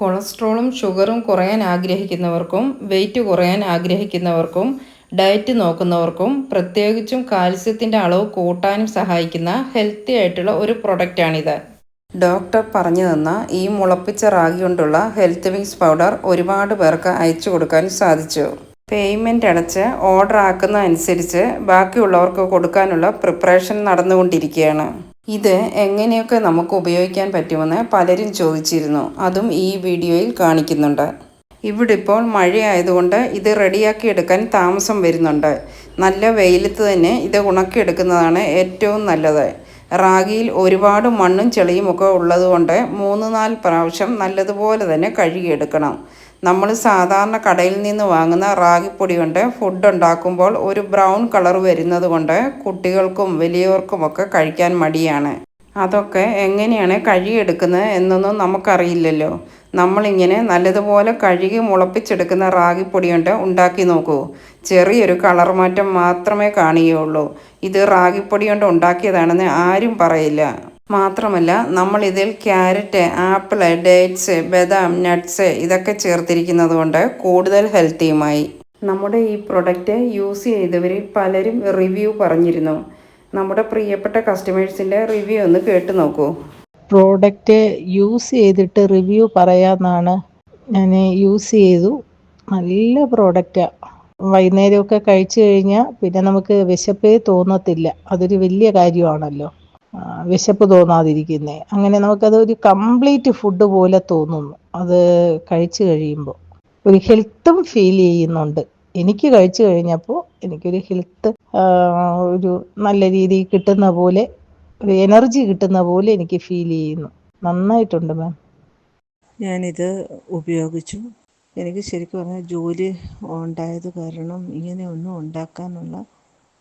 കൊളസ്ട്രോളും ഷുഗറും കുറയാൻ ആഗ്രഹിക്കുന്നവർക്കും വെയിറ്റ് കുറയാൻ ആഗ്രഹിക്കുന്നവർക്കും ഡയറ്റ് നോക്കുന്നവർക്കും പ്രത്യേകിച്ചും കാൽസ്യത്തിന്റെ അളവ് കൂട്ടാനും സഹായിക്കുന്ന ഹെൽത്തി ആയിട്ടുള്ള ഒരു പ്രൊഡക്റ്റാണിത്. ഡോക്ടർ പറഞ്ഞു തന്ന ഈ മുളപ്പിച്ച റാഗി കൊണ്ടുള്ള ഹെൽത്ത് വിങ്സ് പൗഡർ ഒരുപാട് പേർക്ക് അയച്ചു കൊടുക്കാൻ സാധിച്ചു. പേയ്മെന്റ് അടച്ച് ഓർഡർ ആക്കുന്ന അനുസരിച്ച് ബാക്കിയുള്ളവർക്ക് കൊടുക്കാനുള്ള പ്രിപ്പറേഷൻ നടന്നുകൊണ്ടിരിക്കുകയാണ്. ഇത് എങ്ങനെയൊക്കെ നമുക്ക് ഉപയോഗിക്കാൻ പറ്റുമെന്ന് പലരും ചോദിച്ചിരുന്നു. അതും ഈ വീഡിയോയിൽ കാണിക്കുന്നുണ്ട്. ഇവിടെ ഇപ്പോൾ മഴയായതുകൊണ്ട് ഇത് റെഡിയാക്കി എടുക്കാൻ താമസം വരുന്നുണ്ട്. നല്ല വെയിലത്ത് തന്നെ ഇത് ഉണക്കിയെടുക്കുന്നതാണ് ഏറ്റവും നല്ലത്. റാഗിയിൽ ഒരുപാട് മണ്ണും ചെളിയും ഒക്കെ ഉള്ളതുകൊണ്ട് മൂന്ന് നാല് പ്രാവശ്യം നല്ലതുപോലെ തന്നെ കഴുകിയെടുക്കണം. നമ്മൾ സാധാരണ കടയിൽ നിന്ന് വാങ്ങുന്ന റാഗിപ്പൊടി കൊണ്ട് ഫുഡ് ഉണ്ടാക്കുമ്പോൾ ഒരു ബ്രൗൺ കളർ വരുന്നത് കൊണ്ട് കുട്ടികൾക്കും വലിയവർക്കുമൊക്കെ കഴിക്കാൻ മടിയാണ്. അതൊക്കെ എങ്ങനെയാണ് കഴുകിയെടുക്കുന്നത് എന്നൊന്നും നമുക്കറിയില്ലല്ലോ. നമ്മളിങ്ങനെ നല്ലതുപോലെ കഴുകി മുളപ്പിച്ചെടുക്കുന്ന റാഗിപ്പൊടി കൊണ്ട് ഉണ്ടാക്കി നോക്കൂ. ചെറിയൊരു കളർ മാറ്റം മാത്രമേ കാണുകയുള്ളൂ. ഇത് റാഗിപ്പൊടി കൊണ്ട് ഉണ്ടാക്കിയതാണെന്ന് ആരും പറയില്ല. മാത്രമല്ല നമ്മൾ ഇതിൽ ക്യാരറ്റ് ആപ്പിൾ ഡേറ്റ്സ് ബദാം നട്ട്സ് ഇതൊക്കെ ചേർത്തിരിക്കുന്നത് കൊണ്ട് കൂടുതൽ ഹെൽത്തിയുമായി. നമ്മുടെ ഈ പ്രൊഡക്റ്റ് യൂസ് ചെയ്തവരിൽ പലരും റിവ്യൂ പറഞ്ഞിരുന്നു. നമ്മുടെ പ്രിയപ്പെട്ട കസ്റ്റമേഴ്സിന്റെ റിവ്യൂ ഒന്ന് കേട്ട് നോക്കൂ. പ്രോഡക്റ്റ് യൂസ് ചെയ്തിട്ട് റിവ്യൂ പറയാമെന്നാണ് ഞാൻ യൂസ് ചെയ്തു. നല്ല പ്രോഡക്റ്റാണ് വൈകുന്നേരമൊക്കെ കഴിച്ചു കഴിഞ്ഞാൽ പിന്നെ നമുക്ക് വിശപ്പേ തോന്നത്തില്ല. അതൊരു വലിയ കാര്യമാണല്ലോ. വിശപ്പ് തോന്നാതിരിക്കുന്നേ. അങ്ങനെ നമുക്കത് ഒരു കംപ്ലീറ്റ് ഫുഡ് പോലെ തോന്നുന്നു. അത് കഴിച്ചു കഴിയുമ്പോൾ ഒരു ഹെൽത്തും ഫീൽ ചെയ്യുന്നുണ്ട്. എനിക്ക് കഴിച്ചു കഴിഞ്ഞപ്പോൾ എനിക്കൊരു ഹെൽത്ത് ഒരു നല്ല രീതിയിൽ കിട്ടുന്ന പോലെ ഒരു എനർജി കിട്ടുന്ന പോലെ എനിക്ക് ഫീൽ ചെയ്യുന്നു. നന്നായിട്ടുണ്ട് മാം. ഞാനിത് ഉപയോഗിച്ചു. എനിക്ക് ശരിക്കും പറഞ്ഞാൽ ജോലി ഉണ്ടായത് കാരണം ഇങ്ങനെ ഒന്നും ഉണ്ടാക്കാനുള്ള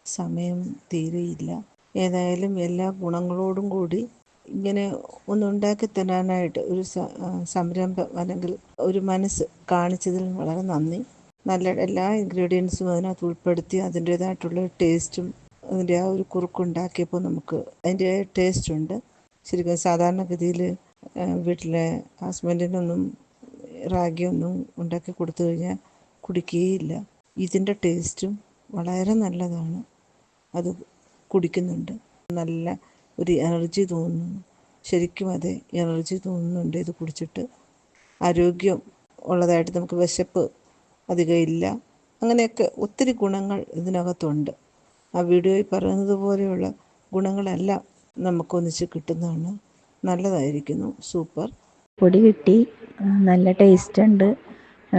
സമയം തീരെയില്ല. ഏതായാലും എല്ലാ ഗുണങ്ങളോടും കൂടി ഇങ്ങനെ ഒന്നുണ്ടാക്കി തരാനായിട്ട് ഒരു സംരംഭം അല്ലെങ്കിൽ ഒരു മനസ്സ് കാണിച്ചതിൽ വളരെ നന്ദി. നല്ല എല്ലാ ഇൻഗ്രീഡിയൻസും അതിനകത്ത് ഉൾപ്പെടുത്തി അതിന്റേതായിട്ടുള്ള ടേസ്റ്റും അതിന്റെ ആ ഒരു കുറുക്കുണ്ടാക്കിയപ്പോൾ നമുക്ക് അതിന്റെ ടേസ്റ്റ് ഉണ്ട്. ശരിക്കും സാധാരണഗതിയിൽ വീട്ടിലെ ഹസ്ബൻഡിനൊന്നും റാഗിയൊന്നും ഉണ്ടാക്കി കൊടുത്തു കഴിഞ്ഞാൽ കുടിക്കുകയില്ല. ഇതിന്റെ ടേസ്റ്റും വളരെ നല്ലതാണ്. അത് കുടിക്കുന്നുണ്ട്. നല്ല ഒരു എനർജി തോന്നുന്നു. ശരിക്കും അതെ എനർജി തോന്നുന്നുണ്ട്. ഇത് കുടിച്ചിട്ട് ആരോഗ്യം ഉള്ളതായിട്ട് നമുക്ക് വിശപ്പ് അധികം ഇല്ല. അങ്ങനെയൊക്കെ ഒത്തിരി ഗുണങ്ങൾ ഇതിനകത്തുണ്ട്. ആ വീഡിയോയിൽ പറയുന്നത് പോലെയുള്ള ഗുണങ്ങളെല്ലാം നമുക്കൊന്നിച്ച് കിട്ടുന്നതാണ്. നല്ലതായിരിക്കുന്നു. സൂപ്പർ. പൊടി കിട്ടി. നല്ല ടേസ്റ്റ് ഉണ്ട്.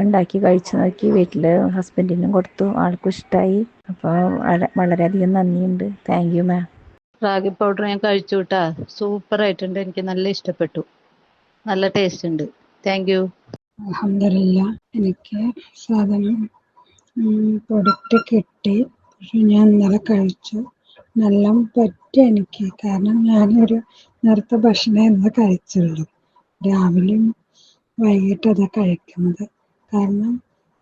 ഉണ്ടാക്കി കഴിച്ചു നോക്കി. വീട്ടിൽ ഹസ്ബൻഡിനും കൊടുത്തു. ആൾക്കും ഇഷ്ടമായി അപ്പോൾ വളരെയധികം നന്ദിയുണ്ട്. Thank you ma'am ragi powder ഞാൻ കഴിച്ചു കേട്ടാ സൂപ്പർ ആയിട്ടുണ്ട്. എനിക്ക് നല്ല ഇഷ്ടപ്പെട്ടു. നല്ല ടേസ്റ്റ് ഉണ്ട്. താങ്ക് യു അൽഹംദുലില്ല എനിക്ക് സാധനം പ്രൊഡക്റ്റ് കിട്ടി. പക്ഷെ ഞാൻ ഇന്നലെ കഴിച്ചു. നല്ല പറ്റി എനിക്ക്. കാരണം ഞാനൊരു നേരത്തെ ഭക്ഷണം ഇന്ന് കഴിച്ചുള്ളൂ രാവിലെയും വൈകിട്ട് അതാ കഴിക്കുന്നത്. കാരണം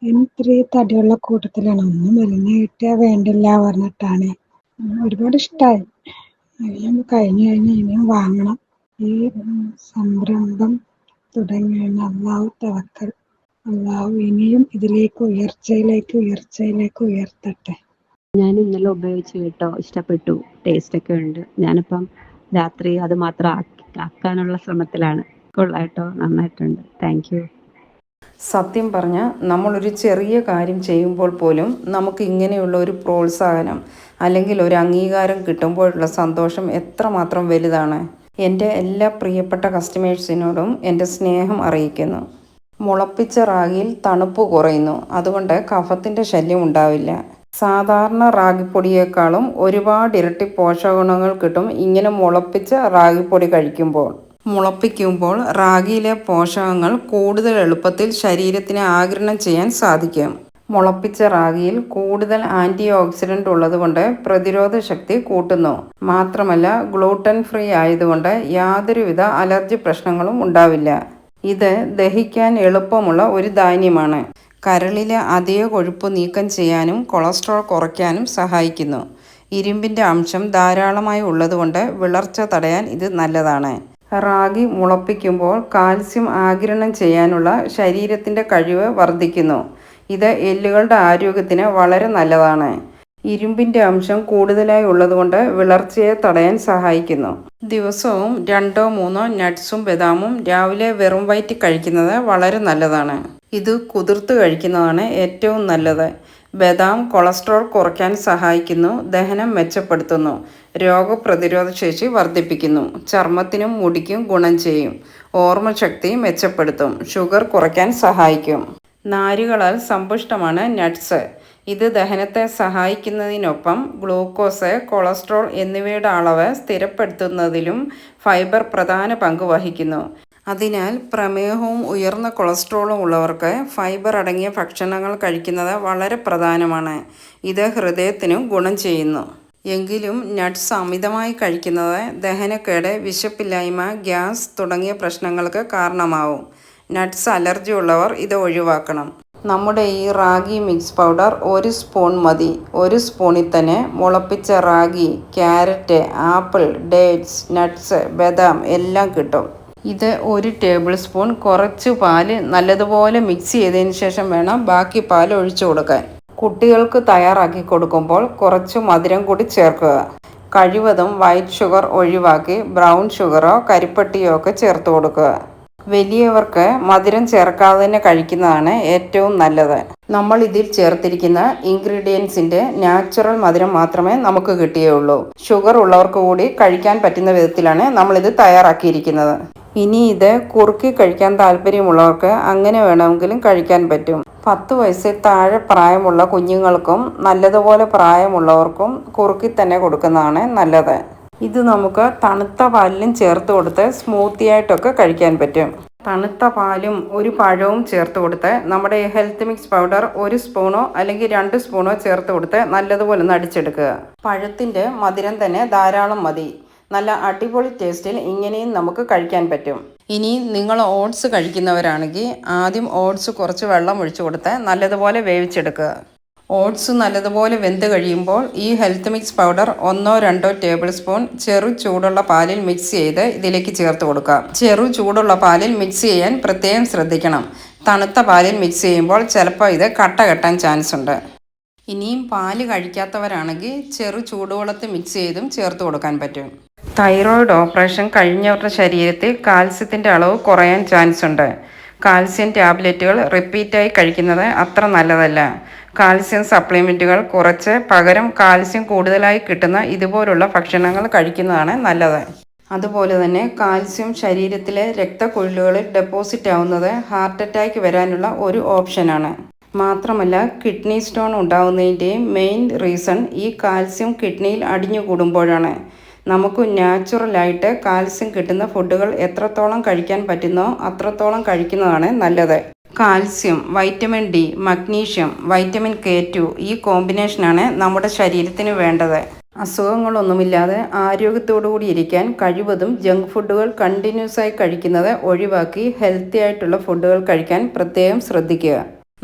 ഞാൻ ഇത്തിരി തടിയുള്ള കൂട്ടത്തിലാണ്. ഒന്നും മെലിഞ്ഞിട്ട് വേണ്ടില്ല പറഞ്ഞിട്ടാണ്. ഒരുപാട് ഇഷ്ടായി. ഞാൻ കഴിഞ്ഞു കഴിഞ്ഞ് ഇനിയും വാങ്ങണം. ഈ സംരംഭം തുടങ്ങിയാണ് അള്ളാഹു തവക്കൽ. അള്ളാഹു ഇനിയും ഇതിലേക്ക് ഉയർച്ചയിലേക്ക് ഉയർച്ചയിലേക്ക് ഉയർത്തട്ടെ. ഞാൻ ഇന്നലെ ഉപയോഗിച്ച് കേട്ടോ ഇഷ്ടപ്പെട്ടു. ടേസ്റ്റ് ഒക്കെ ഉണ്ട്. ഞാനിപ്പം രാത്രി അത് മാത്രം ആക്കാനുള്ള ശ്രമത്തിലാണ്. കൊള്ളാട്ടോ നന്നായിട്ടുണ്ട്. താങ്ക് യു സത്യം പറഞ്ഞാൽ നമ്മളൊരു ചെറിയ കാര്യം ചെയ്യുമ്പോൾ പോലും നമുക്ക് ഇങ്ങനെയുള്ള ഒരു പ്രോത്സാഹനം അല്ലെങ്കിൽ ഒരു അംഗീകാരം കിട്ടുമ്പോഴുള്ള സന്തോഷം എത്രമാത്രം വലുതാണ്? എന്റെ എല്ലാ പ്രിയപ്പെട്ട കസ്റ്റമേഴ്സിനോടും എന്റെ സ്നേഹം അറിയിക്കുന്നു. മുളപ്പിച്ച റാഗിയിൽ തണുപ്പ് കുറയുന്നു. അതുകൊണ്ട് കഫത്തിന്റെ ശല്യം ഉണ്ടാവില്ല. സാധാരണ റാഗിപ്പൊടിയേക്കാളും ഒരുപാട് ഇരട്ടി പോഷകഗുണങ്ങൾ കിട്ടും ഇങ്ങനെ മുളപ്പിച്ച റാഗിപ്പൊടി കഴിക്കുമ്പോൾ. മുളപ്പിക്കുമ്പോൾ റാഗിയിലെ പോഷകങ്ങൾ കൂടുതൽ എളുപ്പത്തിൽ ശരീരത്തിന് ആഗിരണം ചെയ്യാൻ സാധിക്കും. മുളപ്പിച്ച റാഗിയിൽ കൂടുതൽ ആന്റി ഓക്സിഡന്റ് ഉള്ളതുകൊണ്ട് പ്രതിരോധ ശക്തി കൂട്ടുന്നു. മാത്രമല്ല ഗ്ലൂട്ടൻ ഫ്രീ ആയതുകൊണ്ട് യാതൊരുവിധ അലർജി പ്രശ്നങ്ങളും ഉണ്ടാവില്ല. ഇത് ദഹിക്കാൻ എളുപ്പമുള്ള ഒരു ധാന്യമാണ്. കരളിലെ അധിക കൊഴുപ്പ് നീക്കം ചെയ്യാനും കൊളസ്ട്രോൾ കുറയ്ക്കാനും സഹായിക്കുന്നു. ഇരുമ്പിന്റെ അംശം ധാരാളമായി ഉള്ളതുകൊണ്ട് വിളർച്ച തടയാൻ ഇത് നല്ലതാണ്. റാഗി മുളപ്പിക്കുമ്പോൾ കാൽസ്യം ആഗിരണം ചെയ്യാനുള്ള ശരീരത്തിന്റെ കഴിവ് വർദ്ധിക്കുന്നു. ഇത് എല്ലുകളുടെ ആരോഗ്യത്തിന് വളരെ നല്ലതാണ്. ഇരുമ്പിന്റെ അംശം കൂടുതലായി ഉള്ളതുകൊണ്ട് വിളർച്ചയെ തടയാൻ സഹായിക്കുന്നു. ദിവസവും രണ്ടോ മൂന്നോ നട്ട്സും ബദാമും രാവിലെ വെറും വയറ്റി കഴിക്കുന്നത് വളരെ നല്ലതാണ്. ഇത് കുതിർത്ത് കഴിക്കുന്നതാണ് ഏറ്റവും നല്ലത്. ബദാം കൊളസ്ട്രോൾ കുറയ്ക്കാൻ സഹായിക്കുന്നു ദഹനം മെച്ചപ്പെടുത്തുന്നു രോഗപ്രതിരോധ ശേഷി വർദ്ധിപ്പിക്കുന്നു ചർമ്മത്തിനും മുടിക്കും ഗുണം ചെയ്യും ഓർമ്മശക്തി മെച്ചപ്പെടുത്തും ഷുഗർ കുറയ്ക്കാൻ സഹായിക്കും. നാരുകളാൽ സമ്പുഷ്ടമാണ് നട്ട്സ്. ഇത് ദഹനത്തെ സഹായിക്കുന്നതിനൊപ്പം ഗ്ലൂക്കോസ് കൊളസ്ട്രോൾ എന്നിവയുടെ അളവ് സ്ഥിരപ്പെടുത്തുന്നതിലും ഫൈബർ പ്രധാന പങ്ക് വഹിക്കുന്നു. അതിനാൽ പ്രമേഹവും ഉയർന്ന കൊളസ്ട്രോളും ഉള്ളവർക്ക് ഫൈബർ അടങ്ങിയ ഭക്ഷണങ്ങൾ കഴിക്കുന്നത് വളരെ പ്രധാനമാണ്. ഇത് ഹൃദയത്തിനും ഗുണം ചെയ്യുന്നു. എങ്കിലും നട്ട്സ് അമിതമായി കഴിക്കുന്നത് ദഹനക്കേട് വിശപ്പില്ലായ്മ ഗ്യാസ് തുടങ്ങിയ പ്രശ്നങ്ങൾക്ക് കാരണമാവും. നട്ട്സ് അലർജി ഉള്ളവർ ഇത് ഒഴിവാക്കണം. നമ്മുടെ ഈ റാഗി മിക്സ് പൗഡർ ഒരു സ്പൂൺ മതി. ഒരു സ്പൂണിൽ തന്നെ മുളപ്പിച്ച ragi carrot apple dates nuts ബദാം എല്ലാം കിട്ടും. ഇത് ഒരു ടേബിൾ സ്പൂൺ. കുറച്ച് പാൽ നല്ലതുപോലെ മിക്സ് ചെയ്തതിന് ശേഷം വേണം ബാക്കി പാൽ ഒഴിച്ചു കൊടുക്കാൻ. കുട്ടികൾക്ക് തയ്യാറാക്കി കൊടുക്കുമ്പോൾ കുറച്ച് മധുരം കൂടി ചേർക്കുക. കഴിവതും വൈറ്റ് ഷുഗർ ഒഴിവാക്കി ബ്രൗൺ ഷുഗറോ കരിപ്പട്ടിയോ ഒക്കെ ചേർത്ത് കൊടുക്കുക. വലിയവർക്ക് മധുരം ചേർക്കാതെ തന്നെ കഴിക്കുന്നതാണ് ഏറ്റവും നല്ലത്. നമ്മൾ ഇതിൽ ചേർത്തിരിക്കുന്ന ഇൻഗ്രീഡിയൻസിന്റെ നാച്ചുറൽ മധുരം മാത്രമേ നമുക്ക് കിട്ടിയുള്ളൂ. ഷുഗർ ഉള്ളവർക്ക് കൂടി കഴിക്കാൻ പറ്റുന്ന വിധത്തിലാണ് നമ്മൾ ഇത് തയ്യാറാക്കിയിരിക്കുന്നത്. ഇനി ഇത് കുറുക്കി കഴിക്കാൻ താല്പര്യമുള്ളവർക്ക് അങ്ങനെ വേണമെങ്കിലും കഴിക്കാൻ പറ്റും. പത്ത് വയസ്സിൽ താഴെ പ്രായമുള്ള കുഞ്ഞുങ്ങൾക്കും നല്ലതുപോലെ പ്രായമുള്ളവർക്കും കുറുക്കി തന്നെ കൊടുക്കുന്നതാണ് നല്ലത്. ഇത് നമുക്ക് തണുത്ത പാലിലും ചേർത്ത് കൊടുത്ത് സ്മൂത്തി ആയിട്ടൊക്കെ കഴിക്കാൻ പറ്റും. തണുത്ത പാലും ഒരു പഴവും ചേർത്ത് കൊടുത്ത് നമ്മുടെ ഹെൽത്ത് മിക്സ് പൗഡർ ഒരു സ്പൂണോ അല്ലെങ്കിൽ രണ്ട് സ്പൂണോ ചേർത്ത് കൊടുത്ത് നല്ലതുപോലെ ഒന്ന് അടിച്ചെടുക്കുക പഴത്തിന്റെ മധുരം തന്നെ ധാരാളം മതി. നല്ല അടിപൊളി ടേസ്റ്റിൽ ഇങ്ങനെയും നമുക്ക് കഴിക്കാൻ പറ്റും. ഇനി നിങ്ങൾ ഓട്സ് കഴിക്കുന്നവരാണെങ്കിൽ ആദ്യം ഓട്സ് കുറച്ച് വെള്ളം ഒഴിച്ചു കൊടുത്ത് നല്ലതുപോലെ വേവിച്ചെടുക്കുക. ഓട്സ് നല്ലതുപോലെ വെന്ത് കഴിയുമ്പോൾ ഈ ഹെൽത്ത് മിക്സ് പൗഡർ ഒന്നോ രണ്ടോ ടേബിൾ സ്പൂൺ ചെറു ചൂടുള്ള പാലിൽ മിക്സ് ചെയ്ത് ഇതിലേക്ക് ചേർത്ത് കൊടുക്കുക. ചെറു ചൂടുള്ള പാലിൽ മിക്സ് ചെയ്യാൻ പ്രത്യേകം ശ്രദ്ധിക്കണം. തണുത്ത പാലിൽ മിക്സ് ചെയ്യുമ്പോൾ ചിലപ്പോൾ ഇത് കട്ട കെട്ടാൻ ചാൻസ് ഉണ്ട്. ഇനിയും പാൽ കഴിക്കാത്തവരാണെങ്കിൽ ചെറു ചൂടുവെള്ളത്തിൽ മിക്സ് ചെയ്തും ചേർത്ത് കൊടുക്കാൻ പറ്റും. തൈറോയിഡ് ഓപ്പറേഷൻ കഴിഞ്ഞവരുടെ ശരീരത്തിൽ കാൽസ്യത്തിന്റെ അളവ് കുറയാൻ ചാൻസ് ഉണ്ട്. കാൽസ്യം ടാബ്ലറ്റുകൾ റിപ്പീറ്റായി കഴിക്കുന്നത് അത്ര നല്ലതല്ല. കാൽസ്യം സപ്ലിമെന്റുകൾ കുറച്ച് പകരം കാൽസ്യം കൂടുതലായി കിട്ടുന്ന ഇതുപോലുള്ള ഭക്ഷണങ്ങൾ കഴിക്കുന്നതാണ് നല്ലത്. അതുപോലെ തന്നെ കാൽസ്യം ശരീരത്തിലെ രക്തക്കുഴലുകളിൽ ഡെപ്പോസിറ്റ് ആവുന്നത് ഹാർട്ട് അറ്റാക്ക് വരാനുള്ള ഒരു ഓപ്ഷനാണ് മാത്രമല്ല കിഡ്നി സ്റ്റോൺ ഉണ്ടാവുന്നതിന്റെയും മെയിൻ റീസൺ ഈ കാൽസ്യം കിഡ്നിയിൽ അടിഞ്ഞുകൂടുമ്പോഴാണ്. നമുക്ക് നാച്ചുറലായിട്ട് കാൽസ്യം കിട്ടുന്ന ഫുഡുകൾ എത്രത്തോളം കഴിക്കാൻ പറ്റുന്നോ അത്രത്തോളം കഴിക്കുന്നതാണ് നല്ലത്. Calcium vitamin D magnesium vitamin K two ഈ കോമ്പിനേഷനാണ് നമ്മുടെ ശരീരത്തിന് വേണ്ടത്. അസുഖങ്ങളൊന്നുമില്ലാതെ ആരോഗ്യത്തോടു കൂടി ഇരിക്കാൻ കഴിവതും ജങ്ക് ഫുഡുകൾ കണ്ടിന്യൂസ് ആയി കഴിക്കുന്നത് ഒഴിവാക്കി ഹെൽത്തി ആയിട്ടുള്ള ഫുഡുകൾ കഴിക്കാൻ പ്രത്യേകം ശ്രദ്ധിക്കുക.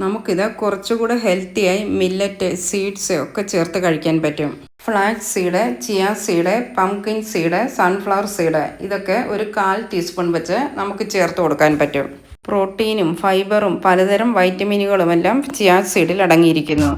നമുക്കിത് കുറച്ചുകൂടെ ഹെൽത്തിയായി മില്ലറ്റ് സീഡ്സ് ഒക്കെ ചേർത്ത് കഴിക്കാൻ പറ്റും. Flax seed chia seed pumpkin seed sunflower seed ഇതൊക്കെ ഒരു കാൽ ടീസ്പൂൺ വെച്ച് നമുക്ക് ചേർത്ത് കൊടുക്കാൻ പറ്റും. പ്രോട്ടീനും ഫൈബറും പലതരം വൈറ്റമിനുകളുമെല്ലാം ചിയാ സീഡിൽ അടങ്ങിയിരിക്കുന്നു.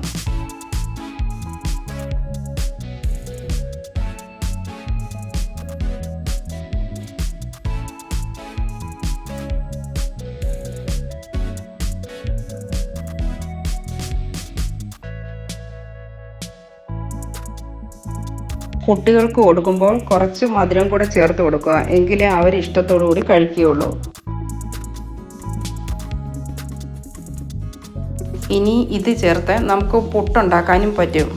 കുട്ടികൾക്ക് കൊടുക്കുമ്പോൾ കുറച്ച് മധുരം കൂടെ ചേർത്ത് കൊടുക്കുക. എങ്കിലേ അവർ ഇഷ്ടത്തോടു കൂടി കഴിക്കുകയുള്ളൂ. ഇനി ഇത് ചേർത്ത് നമുക്ക് പുട്ടുണ്ടാക്കാനും പറ്റും.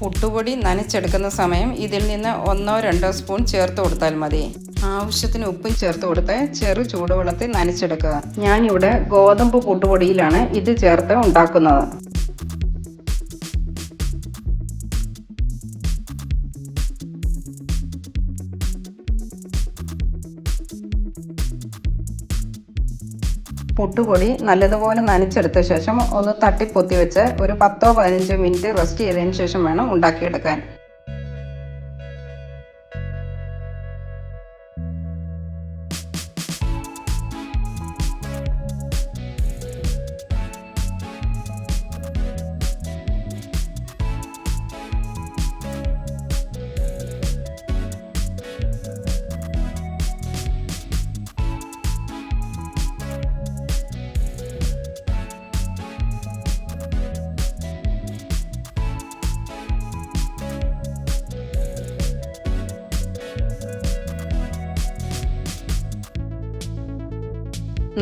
പുട്ടുപൊടി നനച്ചെടുക്കുന്ന സമയം ഇതിൽ നിന്ന് ഒന്നോ രണ്ടോ സ്പൂൺ ചേർത്ത് കൊടുത്താൽ മതി. ആവശ്യത്തിന് ഉപ്പും ചേർത്ത് കൊടുത്ത് ചെറു ചൂടുവെള്ളത്തിൽ നനച്ചെടുക്കുക. ഞാനിവിടെ ഗോതമ്പ് പുട്ടുപൊടിയിലാണ് ഇത് ചേർത്ത് ഉണ്ടാക്കുന്നത്. പുട്ടുപൊടി നല്ലതുപോലെ നനച്ചെടുത്ത ശേഷം ഒന്ന് തട്ടിപ്പൊത്തി വെച്ച് ഒരു പത്തോ പതിനഞ്ചോ മിനിറ്റ് റെസ്റ്റ് ചെയ്തതിന് ശേഷം വേണം ഉണ്ടാക്കിയെടുക്കാൻ.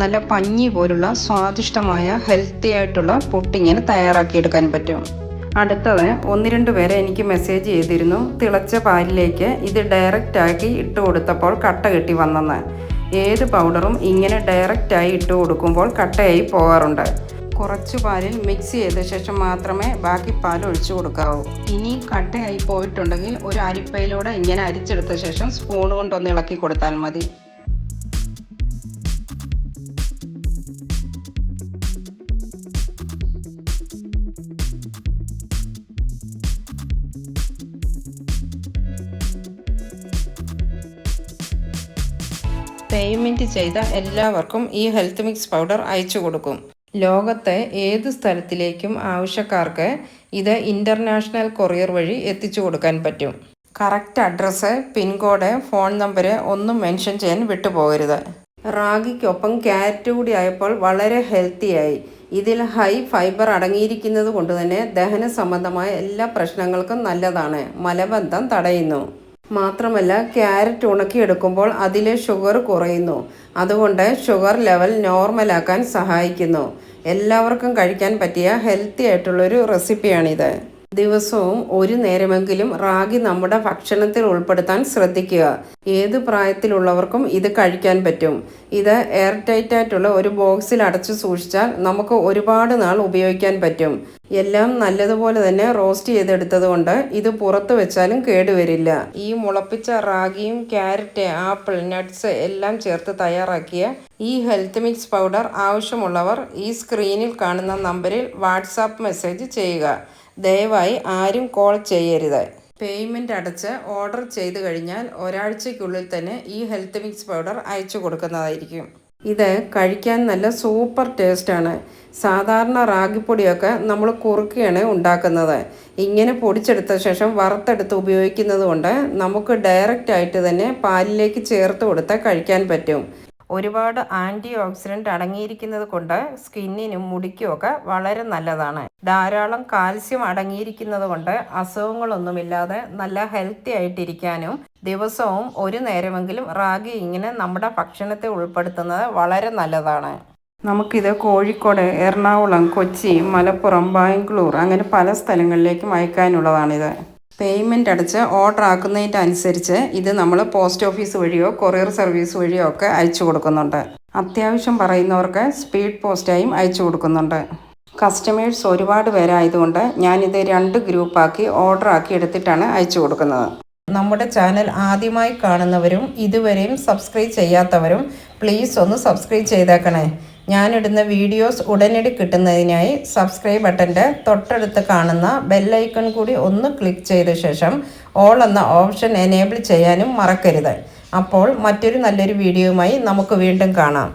നല്ല പഞ്ഞി പോലുള്ള സ്വാദിഷ്ടമായ ഹെൽത്തി ആയിട്ടുള്ള പുട്ടിങ്ങിന് തയ്യാറാക്കിയെടുക്കാൻ പറ്റും. അടുത്തത് ഒന്ന് രണ്ട് പേരെ എനിക്ക് മെസ്സേജ് ചെയ്തിരുന്നു. തിളച്ച പാലിലേക്ക് ഇത് ഡയറക്റ്റ് ആക്കി ഇട്ട് കൊടുത്തപ്പോൾ കട്ട കെട്ടി വന്നെന്ന്. ഏത് പൗഡറും ഇങ്ങനെ ഡയറക്റ്റായി ഇട്ട് കൊടുക്കുമ്പോൾ കട്ടയായി പോകാറുണ്ട്. കുറച്ച് പാലിൽ മിക്സ് ചെയ്ത ശേഷം മാത്രമേ ബാക്കി പാൽ ഒഴിച്ചു കൊടുക്കാവൂ. ഇനി കട്ടയായി പോയിട്ടുണ്ടെങ്കിൽ ഒരു അരിപ്പയിലൂടെ ഇങ്ങനെ അരിച്ചെടുത്ത ശേഷം സ്പൂൺ കൊണ്ടൊന്ന് ഇളക്കി കൊടുത്താൽ മതി. പേയ്മെന്റ് ചെയ്ത എല്ലാവർക്കും ഈ ഹെൽത്ത് മിക്സ് പൗഡർ അയച്ചു കൊടുക്കും. ലോകത്തെ ഏത് സ്ഥലത്തിലേക്കും ആവശ്യക്കാർക്ക് ഇത് ഇന്റർനാഷണൽ കൊറിയർ വഴി എത്തിച്ചു കൊടുക്കാൻ പറ്റും. Correct address pincode phone number ഒന്നും മെൻഷൻ ചെയ്യാൻ വിട്ടുപോകരുത്. റാഗിക്കൊപ്പം ക്യാരറ്റ് കൂടി ആയപ്പോൾ വളരെ ഹെൽത്തിയായി ഇതിൽ ഹൈ ഫൈബർ അടങ്ങിയിരിക്കുന്നത് കൊണ്ട് തന്നെ ദഹന സംബന്ധമായ എല്ലാ പ്രശ്നങ്ങൾക്കും നല്ലതാണ്. മലബന്ധം തടയുന്നു. മാത്രമല്ല ക്യാരറ്റ് ഉണക്കിയെടുക്കുമ്പോൾ അതിലെ ഷുഗർ കുറയുന്നു. അതുകൊണ്ട് ഷുഗർ ലെവൽ നോർമലാക്കാൻ സഹായിക്കുന്നു. എല്ലാവർക്കും കഴിക്കാൻ പറ്റിയ ഹെൽത്തി ആയിട്ടുള്ളൊരു റെസിപ്പിയാണിത്. ദിവസവും ഒരു നേരമെങ്കിലും റാഗി നമ്മുടെ ഭക്ഷണത്തിൽ ഉൾപ്പെടുത്താൻ ശ്രദ്ധിക്കുക. ഏത് പ്രായത്തിലുള്ളവർക്കും ഇത് കഴിക്കാൻ പറ്റും. ഇത് എയർ ടൈറ്റ് ആയിട്ടുള്ള ഒരു ബോക്സിൽ അടച്ചു സൂക്ഷിച്ചാൽ നമുക്ക് ഒരുപാട് നാൾ ഉപയോഗിക്കാൻ പറ്റും. എല്ലാം നല്ലതുപോലെ തന്നെ റോസ്റ്റ് ചെയ്തെടുത്തത് കൊണ്ട് ഇത് പുറത്ത് വെച്ചാലും കേടുവരില്ല. ഈ മുളപ്പിച്ച റാഗിയും ക്യാരറ്റ് ആപ്പിൾ നട്ട്സ് എല്ലാം ചേർത്ത് തയ്യാറാക്കിയ ഈ ഹെൽത്ത് മിക്സ് പൗഡർ ആവശ്യമുള്ളവർ ഈ സ്ക്രീനിൽ കാണുന്ന നമ്പറിൽ വാട്സാപ്പ് മെസ്സേജ് ചെയ്യുക. ദയവായി ആരും കോൾ ചെയ്യരുത്. പേയ്മെന്റ് അടച്ച് ഓർഡർ ചെയ്ത് കഴിഞ്ഞാൽ ഒരാഴ്ചയ്ക്കുള്ളിൽ തന്നെ ഈ ഹെൽത്ത് മിക്സ് പൗഡർ അയച്ചു കൊടുക്കുന്നതായിരിക്കും. ഇത് കഴിക്കാൻ നല്ല സൂപ്പർ ടേസ്റ്റാണ് സാധാരണ റാഗിപ്പൊടിയൊക്കെ നമ്മൾ കുറുക്കിയാണ് ഉണ്ടാക്കുന്നത്. ഇങ്ങനെ പൊടിച്ചെടുത്ത ശേഷം വറുത്തെടുത്ത് ഉപയോഗിക്കുന്നത് കൊണ്ട് നമുക്ക് ഡയറക്റ്റായിട്ട് തന്നെ പാലിലേക്ക് ചേർത്ത് കൊടുത്താൽ കഴിക്കാൻ പറ്റും. ഒരുപാട് ആന്റി ഓക്സിഡന്റ് അടങ്ങിയിരിക്കുന്നത് കൊണ്ട് സ്കിന്നിനും മുടിക്കും ഒക്കെ വളരെ നല്ലതാണ്. ധാരാളം കാൽസ്യം അടങ്ങിയിരിക്കുന്നത് കൊണ്ട് അസുഖങ്ങളൊന്നുമില്ലാതെ നല്ല ഹെൽത്തി ആയിട്ടിരിക്കാനും ദിവസവും ഒരു നേരമെങ്കിലും റാഗി ഇങ്ങനെ നമ്മുടെ ഭക്ഷണത്തെ ഉൾപ്പെടുത്തുന്നത് വളരെ നല്ലതാണ്. നമുക്കിത് കോഴിക്കോട് എറണാകുളം കൊച്ചി മലപ്പുറം ബാംഗ്ലൂർ അങ്ങനെ പല സ്ഥലങ്ങളിലേക്കും അയക്കാനുള്ളതാണിത്. പേയ്മെന്റ് അടച്ച് ഓർഡർ ആക്കുന്നതിന്റെ അനുസരിച്ച് ഇത് നമ്മൾ പോസ്റ്റ് ഓഫീസ് വഴിയോ കൊറിയർ സർവീസ് വഴിയോ ഒക്കെ അയച്ചു കൊടുക്കുന്നുണ്ട്. അത്യാവശ്യം പറയുന്നവർക്ക് സ്പീഡ് പോസ്റ്റായും അയച്ചു കൊടുക്കുന്നുണ്ട്. കസ്റ്റമേഴ്സ് ഒരുപാട് പേരായതുകൊണ്ട് ഞാനിത് രണ്ട് ഗ്രൂപ്പാക്കി ഓർഡർ ആക്കി എടുത്തിട്ടാണ് അയച്ചു കൊടുക്കുന്നത്. നമ്മുടെ ചാനൽ ആദ്യമായി കാണുന്നവരും ഇതുവരെയും സബ്സ്ക്രൈബ് ചെയ്യാത്തവരും പ്ലീസ് ഒന്ന് സബ്സ്ക്രൈബ് ചെയ്തേക്കണേ. ഞാനിടുന്ന വീഡിയോസ് ഉടനടി കിട്ടുന്നതിനായി സബ്സ്ക്രൈബ് ബട്ടന്റെ തൊട്ടടുത്ത് കാണുന്ന ബെല്ലൈക്കൺ കൂടി ഒന്ന് ക്ലിക്ക് ചെയ്ത ശേഷം ഓൾ എന്ന ഓപ്ഷൻ എനേബിൾ ചെയ്യാനും മറക്കരുത്. അപ്പോൾ മറ്റൊരു നല്ലൊരു വീഡിയോയുമായി നമുക്ക് വീണ്ടും കാണാം.